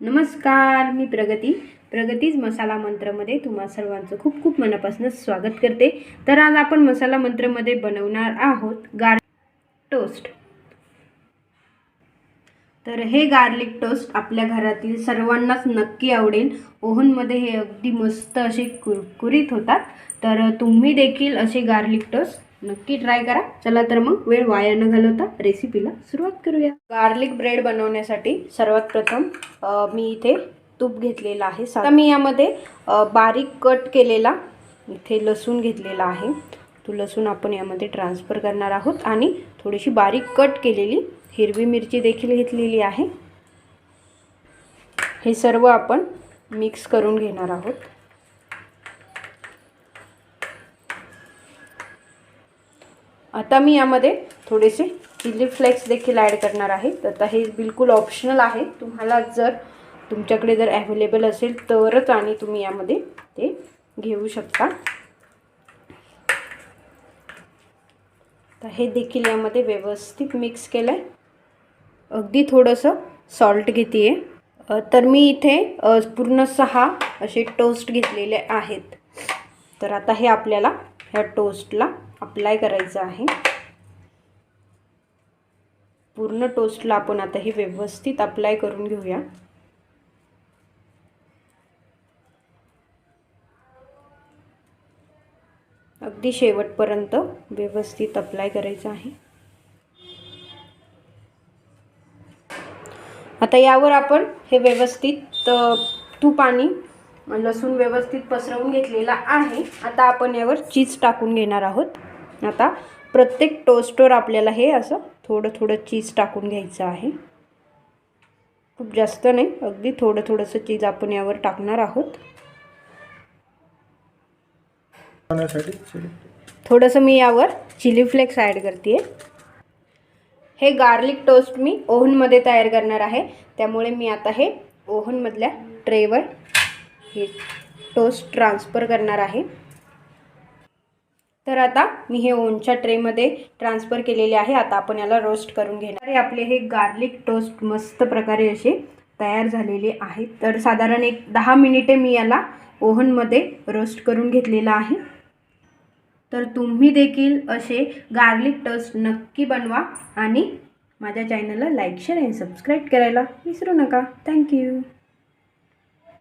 नमस्कार मी प्रगती. प्रगतीज मसाला मंत्रमध्ये तुम्हा सर्वांचं खूप खूप मनापासून स्वागत करते. तर आज आपण मसाला मंत्रमध्ये बनवणार आहोत गार टोस्ट. तर हे गार्लिक टोस्ट आपल्या घरातील सर्वांनाच नक्की आवडेल. ओव्हनमध्ये हे अगदी मस्त असे कुरकुरीत होतात. तर तुम्ही देखील असे गार्लिक टोस्ट नक्की ट्राय करा. चला तर मग वेळ वाया न घालवता रेसिपीला सुरुवात करूया. गार्लिक ब्रेड बनवण्यासाठी सर्वात प्रथम मी इथे तूप घेतलेलं आहे. आता मी यामध्ये बारीक कट केलेला इथे लसूण घेतलेला आहे. तो लसूण आपण यामध्ये ट्रान्सफर करणार आहोत आणि थोडीशी बारीक कट केलेली हिरवी मिरची देखील घेतलेली आहे. हे सर्व आपण मिक्स करून घेणार आहोत. आता मी यामध्ये थोडेसे चिली फ्लेक्स देखील ॲड करणार आहे. तर आता हे बिलकुल ऑप्शनल आहे. तुम्हाला जर तुमच्याकडे जर ॲव्हेलेबल असेल तरच आणि तुम्ही यामध्ये ते घेऊ शकता. तर हे देखील यामध्ये व्यवस्थित मिक्स केलं आहे अगदी थोडंसं सॉल्ट घेते आहे तर मी इथे पूर्ण सहा असे टोस्ट घेतलेले आहेत. तर आता हे आपल्याला ह्या टोस्टला अप्लाय करायचं आहे. पूर्ण टोस्टला आपण आता हे व्यवस्थित अप्लाय करून घेऊया. अगदी शेवटपर्यंत व्यवस्थित अप्लाय करायचं आहे. आता यावर आपण हे व्यवस्थित तूप आणि लसूण व्यवस्थित पसरवून घेतलेला आहे. आता आपण यावर चीज टाकून घेणार आहोत. आता प्रत्येक टोस्टवर आपल्याला हे असं थोडं थोडं चीज टाकून घ्यायचं आहे. खूप जास्त नाही अगदी थोडं थोडंसं चीज आपण यावर टाकणार आहोत. थोडंसं मी यावर चिली फ्लेक्स ॲड करते हे गार्लिक टोस्ट मी ओव्हनमध्ये तयार करणार आहे. त्यामुळे मी आता हे ओव्हनमधल्या ट्रेवर हे टोस्ट ट्रान्सफर करणार आहे. तर आता मी हे ओनच्या ट्रेमध्ये ट्रान्सफर केलेले आहे. आता आपण याला रोस्ट करून घेणार. आहे आपले हे गार्लिक टोस्ट मस्त प्रकारे असे तयार झालेले आहेत. तर साधारण एक दहा मिनिटे मी याला ओव्हनमध्ये रोस्ट करून घेतलेला आहे. तर तुम्ही देखील असे गार्लिक टोस्ट नक्की बनवा आणि माझ्या चॅनलला लाईक शेअर आणि सबस्क्राईब करायला विसरू नका. थँक्यू